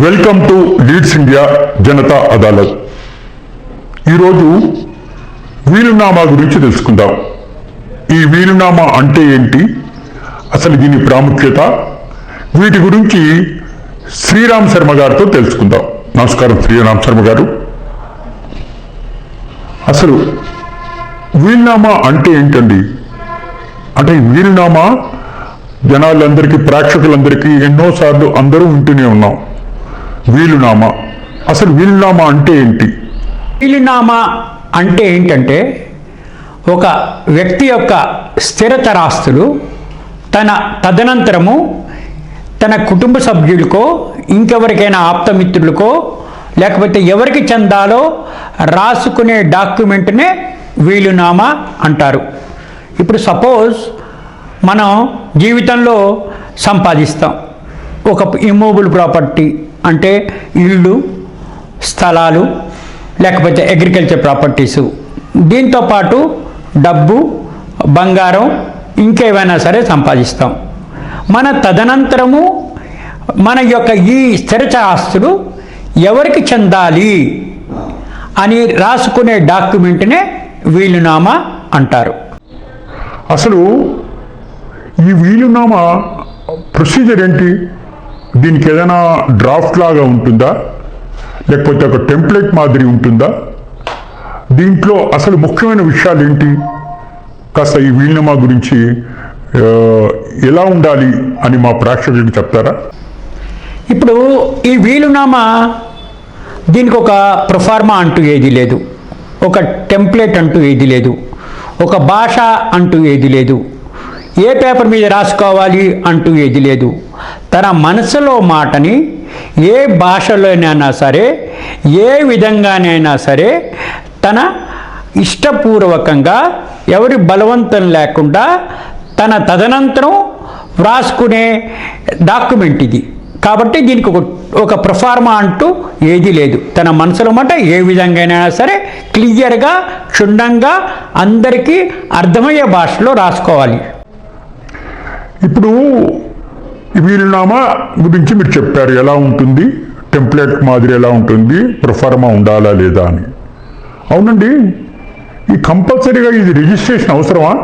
Welcome to leads India Janata Adalat. ఈరోజు వీలునామా గురించి తెలుసుకుందాం. ఈ వీలునామా అంటే ఏంటి? అసలు దీని ప్రాముఖ్యత? వీటి గురించి శ్రీరామ్ శర్మ గారితో తెలుసుకుందాం. నమస్కారం శ్రీరామ్ శర్మ గారు. అసలు వీలునామా అంటే ఏంటండి? అంటే ఈ వీలునామా జనాలందరికీ ప్రేక్షకులందరికీ ఎన్నోసార్లు అందరూ ఉంటూనే ఉన్నాం. వీలునామా? అసలు వీలునామా అంటే ఏంటి? వీలునామా అంటే ఏంటంటే ఒక వ్యక్తి యొక్క స్థిరతరాస్తులు తన తదనంతరము తన కుటుంబ సభ్యులకో ఇంకెవరికైనా ఆప్తమిత్రులకో లేకపోతే ఎవరికి చెందాలో రాసుకునే డాక్యుమెంట్నే వీలునామా అంటారు. ఇప్పుడు సపోజ్ మనం జీవితంలో సంపాదిస్తాం. ఒక ఇమూబుల్ ప్రాపర్టీ అంటే ఇళ్ళు స్థలాలు లేకపోతే అగ్రికల్చర్ ప్రాపర్టీసు దీంతో పాటు డబ్బు బంగారం ఇంకేమైనా సరే సంపాదిస్తాం. మన తదనంతరము మన యొక్క ఈ స్థిరచ ఆస్తులు ఎవరికి చెందాలి అని రాసుకునే డాక్యుమెంట్నే వీలునామా అంటారు. అసలు ఈ వీలునామా ప్రొసీజర్ ఏంటి? దీనికి ఏదైనా డ్రాఫ్ట్ లాగా ఉంటుందా? లేకపోతే ఒక టెంప్లెట్ మాదిరి ఉంటుందా? దీంట్లో అసలు ముఖ్యమైన విషయాలు ఏంటి? కాస్త ఈ వీలునామా గురించి ఎలా ఉండాలి అని మా ప్రేక్షకులకు చెప్తారా? ఇప్పుడు ఈ వీలునామా దీనికి ఒక ప్రొఫార్మా అంటూ ఏది లేదు. ఒక టెంప్లెట్ అంటూ ఏది లేదు. ఒక భాష అంటూ ఏది లేదు. ఏ పేపర్ మీద రాసుకోవాలి అంటూ ఏది లేదు. తన మనసులో మాటని ఏ భాషలోనైనా సరే ఏ విధంగానైనా సరే తన ఇష్టపూర్వకంగా ఎవరి బలవంతం లేకుండా తన తదనంతరం వ్రాసుకునే డాక్యుమెంట్ ఇది. కాబట్టి దీనికి ఒక ఒక ప్రొఫార్మా అంటూ ఏది లేదు. తన మనసులో మాట ఏ విధంగానైనా సరే క్లియర్గా క్షుణ్ణంగా అందరికీ అర్థమయ్యే భాషలో రాసుకోవాలి. ఇప్పుడు వీలునామా గురించి మీరు చెప్పారు. ఎలా ఉంటుంది? టెంప్లెట్ మాదిరి ఎలా ఉంటుంది? ప్రొఫార్మా ఉండాలా లేదా అని. అవునండి ఈ కంపల్సరీగా ఇది రిజిస్ట్రేషన్ అవసరమా?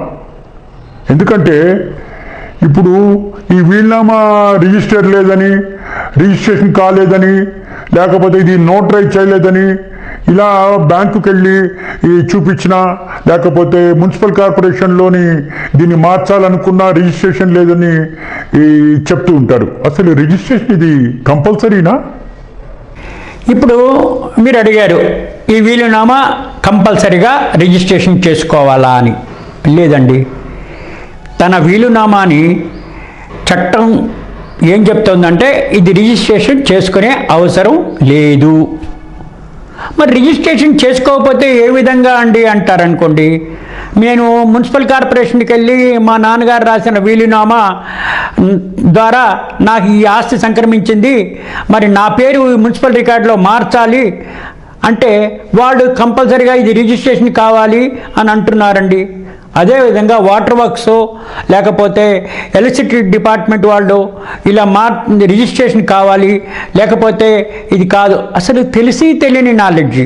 ఎందుకంటే ఇప్పుడు ఈ వీలునామా రిజిస్టర్ లేదని రిజిస్ట్రేషన్ కాలేదని లేకపోతే ఇది నోటరైజ్ చేయలేదని ఇలా బ్యాంకుకి వెళ్ళి చూపించినా లేకపోతే మున్సిపల్ కార్పొరేషన్లోని దీన్ని మార్చాలనుకున్నా రిజిస్ట్రేషన్ లేదని ఈ చెప్తూ ఉంటారు. అసలు రిజిస్ట్రేషన్ ఇది కంపల్సరీనా? ఇప్పుడు మీరు అడిగారు ఈ వీలునామా కంపల్సరిగా రిజిస్ట్రేషన్ చేసుకోవాలా అని. లేదండి. తన వీలునామాని చట్టం ఏం చెప్తోందంటే ఇది రిజిస్ట్రేషన్ చేసుకునే అవసరం లేదు. మరి రిజిస్ట్రేషన్ చేసుకోకపోతే ఏ విధంగా అండి అంటారనుకోండి నేను మున్సిపల్ కార్పొరేషన్కి వెళ్ళి మా నాన్నగారు రాసిన వీలునామా ద్వారా నాకు ఈ ఆస్తి సంక్రమించింది మరి నా పేరు మున్సిపల్ రికార్డులో మార్చాలి అంటే వాళ్ళు కంపల్సరిగా ఇది రిజిస్ట్రేషన్ కావాలి అని అంటున్నారండి. అదేవిధంగా వాటర్ వర్క్స్ లేకపోతే ఎలక్ట్రిసిటీ డిపార్ట్మెంట్ వాళ్ళు ఇలా మార్ రిజిస్ట్రేషన్ కావాలి లేకపోతే ఇది కాదు. అసలు తెలిసి తెలియని నాలెడ్జ్.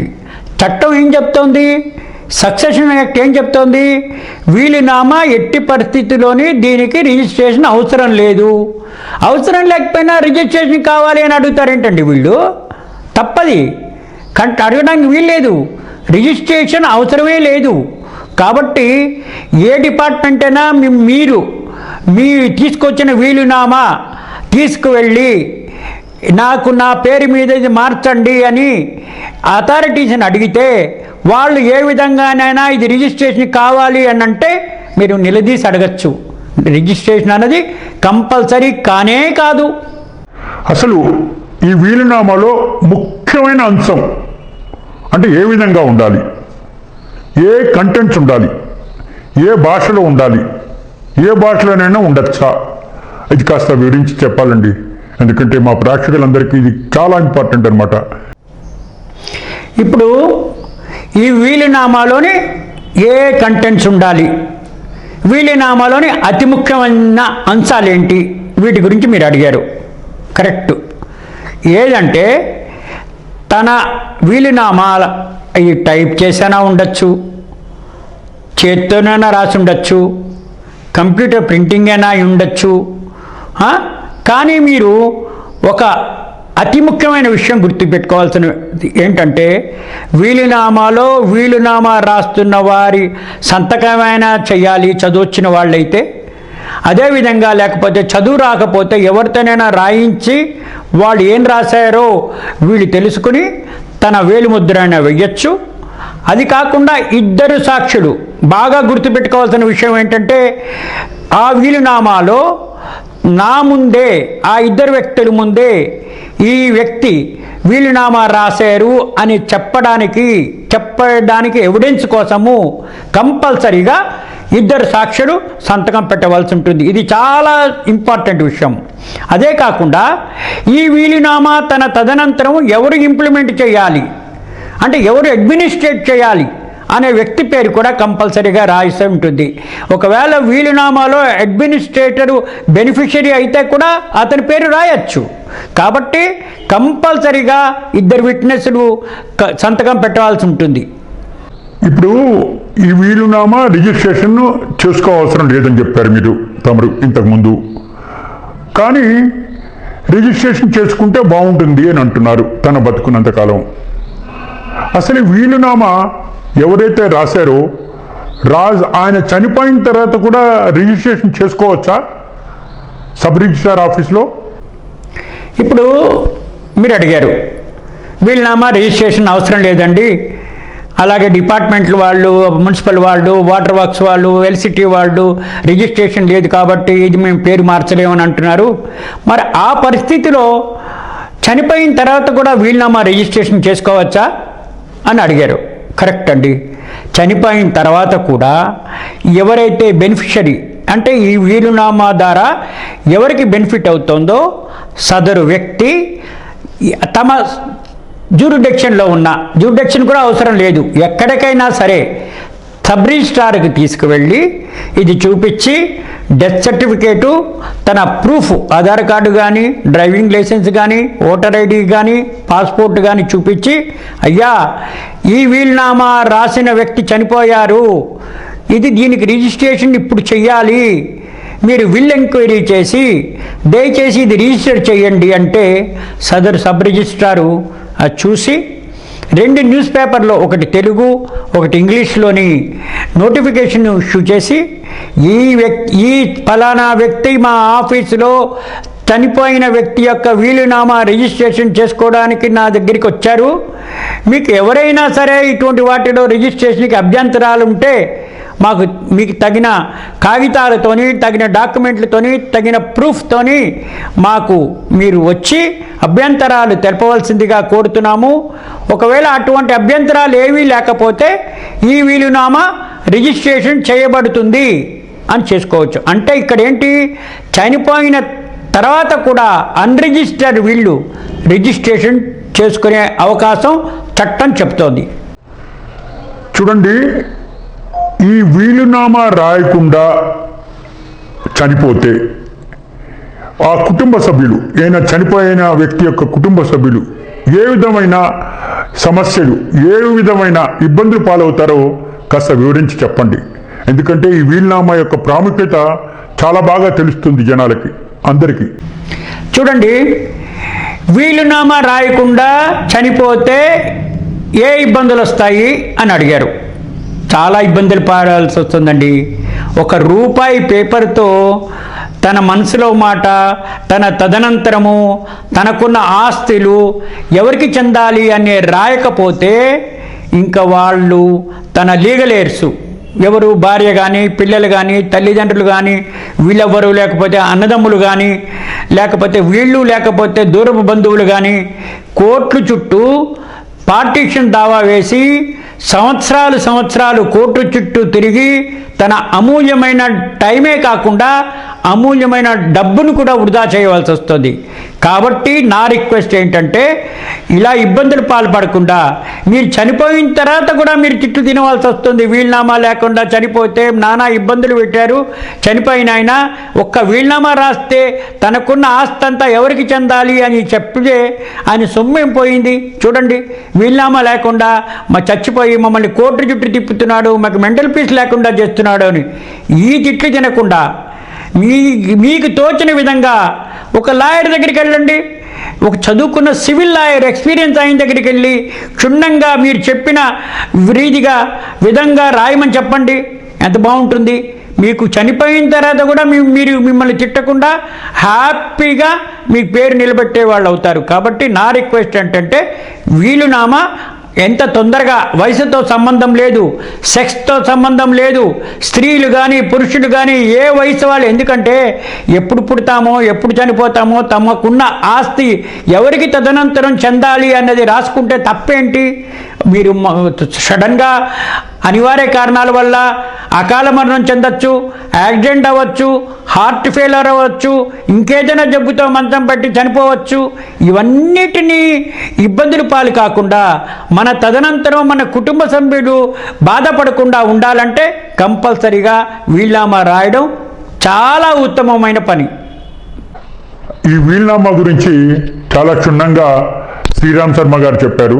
చట్టం ఏం చెప్తోంది? సక్సెషన్ యాక్ట్ ఏం చెప్తోంది? వీలునామా ఎట్టి పరిస్థితిలోని దీనికి రిజిస్ట్రేషన్ అవసరం లేదు. అవసరం లేకపోయినా రిజిస్ట్రేషన్ కావాలి అని అడుగుతారేంటండి వీళ్ళు? తప్పది. కంట అడగడానికి వీల్లేదు. రిజిస్ట్రేషన్ అవసరమే లేదు. కాబట్టి ఏ డిపార్ట్మెంట్ అయినా మీరు మీ తీసుకొచ్చిన వీలునామా తీసుకువెళ్ళి నాకు నా పేరు మీద ఇది మార్చండి అని అథారిటీస్ని అడిగితే వాళ్ళు ఏ విధంగానైనా ఇది రిజిస్ట్రేషన్ కావాలి అని అంటే మీరు నిలదీసి అడగచ్చు. రిజిస్ట్రేషన్ అనేది కంపల్సరీ కానే కాదు. అసలు ఈ వీలునామాలో ముఖ్యమైన అంశం అంటే ఏ విధంగా ఉండాలి? ఏ కంటెంట్స్ ఉండాలి? ఏ భాషలో ఉండాలి? ఏ భాషలోనైనా ఉండొచ్చా? ఇది కాస్త వివరించి చెప్పాలండి. ఎందుకంటే మా ప్రేక్షకులందరికీ ఇది చాలా ఇంపార్టెంట్ అనమాట ఇప్పుడు ఈ వీలునామాలోని ఏ కంటెంట్స్ ఉండాలి? వీలునామాలోని అతి ముఖ్యమైన అంశాలు ఏంటి వీటి గురించి మీరు అడిగారు. కరెక్ట్ ఏదంటే తన వీలునామాల ఈ టైప్ చేసైనా ఉండొచ్చు? చేత్తోనైనా రాసి ఉండొచ్చు. కంప్యూటర్ ప్రింటింగ్ అయినా ఉండొచ్చు. కానీ మీరు ఒక అతి ముఖ్యమైన విషయం గుర్తుపెట్టుకోవాల్సిన ఏంటంటే వీలునామాలో వీలునామా రాస్తున్న వారి సంతకమైనా చేయాలి చదువొచ్చిన వాళ్ళైతే. అదేవిధంగా లేకపోతే చదువు రాకపోతే ఎవరితోనైనా రాయించి వాళ్ళు ఏం రాశారో వీళ్ళు తెలుసుకుని తన వేలిముద్ర వెయ్యొచ్చు. అది కాకుండా ఇద్దరు సాక్షులు. బాగా గుర్తుపెట్టుకోవాల్సిన విషయం ఏంటంటే ఆ వీలునామాలో నా ముందే ఆ ఇద్దరు వ్యక్తుల ముందే ఈ వ్యక్తి వీలునామా రాశారు అని చెప్పడానికి చెప్పడానికి ఎవిడెన్స్ కోసము కంపల్సరీగా ఇద్దరు సాక్షులు సంతకం పెట్టవలసి ఉంటుంది. ఇది చాలా ఇంపార్టెంట్ విషయం. అదే కాకుండా ఈ వీలునామా తన తదనంతరం ఎవరు ఇంప్లిమెంట్ చేయాలి? అంటే ఎవరు అడ్మినిస్ట్రేట్ చేయాలి? అనే వ్యక్తి పేరు కూడా కంపల్సరీగా రాయిస్తూ ఉంటుంది. ఒకవేళ వీలునామాలో అడ్మినిస్ట్రేటరు బెనిఫిషరీ అయితే కూడా అతని పేరు రాయొచ్చు. కాబట్టి కంపల్సరీగా ఇద్దరు విట్నెస్లు సంతకం పెట్టవలసి ఉంటుంది. ఇప్పుడు ఈ వీలునామా రిజిస్ట్రేషన్ చేసుకోవాల్సిన లేదని చెప్పారు మీరు తమరు ఇంతకుముందు కానీ రిజిస్ట్రేషన్ చేసుకుంటే బాగుంటుంది అని అంటున్నారు తన బతుకున్నంతకాలం అసలు వీలునామా ఎవరైతే రాశారో రాజ్ ఆయన చనిపోయిన తర్వాత కూడా రిజిస్ట్రేషన్ చేసుకోవచ్చా? సబ్ రిజిస్ట్రార్ ఆఫీస్లో? ఇప్పుడు మీరు అడిగారు వీళ్ళనామా రిజిస్ట్రేషన్ అవసరం లేదండి అలాగే డిపార్ట్మెంట్లు వాళ్ళు మున్సిపల్ వాళ్ళు వాటర్ వర్క్స్ వాళ్ళు ఎల్సిటీ వాళ్ళు రిజిస్ట్రేషన్ లేదు కాబట్టి ఇది మేము పేరు మార్చలేమని అంటున్నారు. మరి ఆ పరిస్థితిలో చనిపోయిన తర్వాత కూడా వీళ్ళనామా రిజిస్ట్రేషన్ చేసుకోవచ్చా అని అడిగారు. కరెక్ట్ అండి. చనిపోయిన తర్వాత కూడా ఎవరైతే బెనిఫిషరీ అంటే ఈ వీలునామా ద్వారా ఎవరికి బెనిఫిట్ అవుతుందో సదరు వ్యక్తి తమ జ్యూరిడెక్షన్లో ఉన్న జ్యూరిడెక్షన్ కూడా అవసరం లేదు. ఎక్కడికైనా సరే సబ్ రిజిస్ట్రార్కి తీసుకువెళ్ళి ఇది చూపించి డెత్ సర్టిఫికేటు తన ప్రూఫ్ ఆధార్ కార్డు కానీ డ్రైవింగ్ లైసెన్స్ కానీ ఓటర్ ఐడి కానీ పాస్పోర్ట్ కానీ చూపించి అయ్యా ఈ వీల్నామా రాసిన వ్యక్తి చనిపోయారు. ఇది దీనికి రిజిస్ట్రేషన్ ఇప్పుడు చెయ్యాలి. మీరు విల్ ఎంక్వైరీ చేసి దయచేసి ఇది రిజిస్టర్ చేయండి అంటే సదరు సబ్ రిజిస్ట్రారు అది చూసి రెండు న్యూస్ పేపర్లో ఒకటి తెలుగు ఒకటి ఇంగ్లీష్లోని నోటిఫికేషన్ ఇష్యూ చేసి ఈ వ్యక్తి ఈ ఫలానా వ్యక్తి మా ఆఫీసులో చనిపోయిన వ్యక్తి యొక్క వీలునామా రిజిస్ట్రేషన్ చేసుకోవడానికి నా దగ్గరికి వచ్చారు. మీకు ఎవరైనా సరే ఇటువంటి వాటిలో రిజిస్ట్రేషన్కి అభ్యంతరాలు ఉంటే మాకు మీకు తగిన కాగితాలతోని తగిన డాక్యుమెంట్లతోని తగిన ప్రూఫ్తోని మాకు మీరు వచ్చి అభ్యంతరాలు తెలపవలసిందిగా కోరుతున్నాము. ఒకవేళ అటువంటి అభ్యంతరాలు ఏవీ లేకపోతే ఈ వీలునామా రిజిస్ట్రేషన్ చేయబడుతుంది అని చేసుకోవచ్చు. అంటే ఇక్కడ ఏంటి? చనిపోయిన తర్వాత కూడా అన్రిజిస్టర్డ్ వీళ్ళు రిజిస్ట్రేషన్ చేసుకునే అవకాశం చట్టం చెప్తోంది. చూడండి ఈ వీలునామా రాయకుండా చనిపోతే ఆ కుటుంబ సభ్యులు ఏదైనా చనిపోయిన వ్యక్తి యొక్క కుటుంబ సభ్యులు ఏ విధమైన సమస్యలు ఏ విధమైన ఇబ్బందులు పాలవుతారో కాస్త వివరించి చెప్పండి. ఎందుకంటే ఈ వీలునామా యొక్క ప్రాముఖ్యత చాలా బాగా తెలుస్తుంది జనాలకి అందరికీ. చూడండి వీలునామా రాయకుండా చనిపోతే ఏ ఇబ్బందులు వస్తాయి అని అడిగారు. చాలా ఇబ్బందులు పడాల్సి వస్తుందండి. ఒక రూపాయి పేపర్తో తన మనసులో మాట తన తదనంతరము తనకున్న ఆస్తులు ఎవరికి చెందాలి అనే రాయకపోతే ఇంకా వాళ్ళు తన లీగలేర్సు ఎవరు భార్య కానీ పిల్లలు కానీ తల్లిదండ్రులు కానీ వీళ్ళెవ్వరు లేకపోతే అన్నదమ్ములు కానీ లేకపోతే వీళ్ళు లేకపోతే దూరపు బంధువులు కానీ కోట్లు చుట్టూ పార్టీషన్ దావా వేసి సంవత్సరాలు సంవత్సరాలు కోర్టు చుట్టూ తిరిగి తన అమూల్యమైన టైమే కాకుండా అమూల్యమైన డబ్బును కూడా వృధా చేయవలసి వస్తుంది. కాబట్టి నా రిక్వెస్ట్ ఏంటంటే ఇలా ఇబ్బందులు పాల్పడకుండా మీరు చనిపోయిన తర్వాత కూడా మీరు తిట్లు తినవలసి వస్తుంది. వీలునామా లేకుండా చనిపోతే నానా ఇబ్బందులు పెట్టారు. చనిపోయిన ఆయన ఒక్క వీలునామా రాస్తే తనకున్న ఆస్తి అంతా ఎవరికి చెందాలి అని చెప్తే ఆయన సొమ్మేం పోయింది? చూడండి. వీలునామా లేకుండా మా చచ్చిపోయి మమ్మల్ని కోర్టు చుట్టూ తిప్పుతున్నాడు మాకు మెంటల్ పీస్ లేకుండా చేస్తున్నాడు అని. ఈ తిట్లు తినకుండా మీ మీకు తోచిన విధంగా ఒక లాయర్ దగ్గరికి వెళ్ళండి. ఒక చదువుకున్న సివిల్ లాయర్ ఎక్స్పీరియన్స్ అయిన దగ్గరికి వెళ్ళి క్షుణ్ణంగా మీరు చెప్పిన రీతిగా విధంగా రాయమని చెప్పండి. ఎంత బాగుంటుంది. మీకు చనిపోయిన తర్వాత కూడా మీరు మిమ్మల్ని తిట్టకుండా హ్యాపీగా మీ పేరు నిలబెట్టే వాళ్ళు అవుతారు. కాబట్టి నా రిక్వెస్ట్ ఏంటంటే వీలునామా ఎంత తొందరగా వయసుతో సంబంధం లేదు సెక్స్తో సంబంధం లేదు స్త్రీలు కానీ పురుషులు కానీ ఏ వయసు వాళ్ళు? ఎందుకంటే ఎప్పుడు పుడతామో ఎప్పుడు చనిపోతామో తమకున్న ఆస్తి ఎవరికి తదనంతరం చెందాలి అన్నది రాసుకుంటే తప్పేంటి? మీరు సడన్గా అనివార్య కారణాల వల్ల అకాల మరణం చెందొచ్చు యాక్సిడెంట్ అవ్వచ్చు హార్ట్ ఫెయిలర్ అవ్వచ్చు ఇంకేదైనా జబ్బుతో మంచం పట్టి చనిపోవచ్చు. ఇవన్నిటినీ ఇబ్బందులు పాలు కాకుండా మన తదనంతరం మన కుటుంబ సభ్యులు బాధపడకుండా ఉండాలంటే కంపల్సరిగా వీళ్ళామా రాయడం చాలా ఉత్తమమైన పని. ఈ వీల్నామా గురించి చాలా క్షుణ్ణంగా శ్రీరామ్ శర్మ గారు చెప్పారు.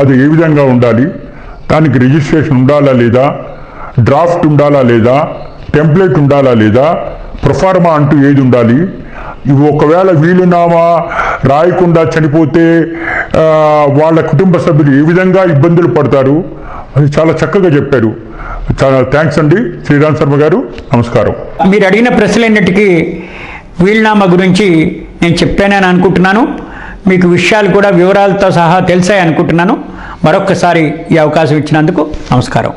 అది ఏ విధంగా ఉండాలి? దానికి రిజిస్ట్రేషన్ ఉండాలా లేదా? డ్రాఫ్ట్ ఉండాలా లేదా? టెంప్లెట్ ఉండాలా లేదా? ప్రొఫార్మా అంటూ ఏది ఉండాలి? ఇవి ఒకవేళ వీలునామా రాయకుండా చనిపోతే వాళ్ళ కుటుంబ సభ్యులు ఏ విధంగా ఇబ్బందులు పడతారు? అది చాలా చక్కగా చెప్పారు. చాలా థ్యాంక్స్ అండి శ్రీరామ్ శర్మ గారు. నమస్కారం. మీరు అడిగిన ప్రశ్నలన్నిటికీ వీలునామా గురించి నేను చెప్పానని అనుకుంటున్నాను. మీకు విషయాలు కూడా వివరాలతో సహా తెలిసాయి అనుకుంటున్నాను మరొక్కసారి ఈ అవకాశం ఇచ్చినందుకు నమస్కారం.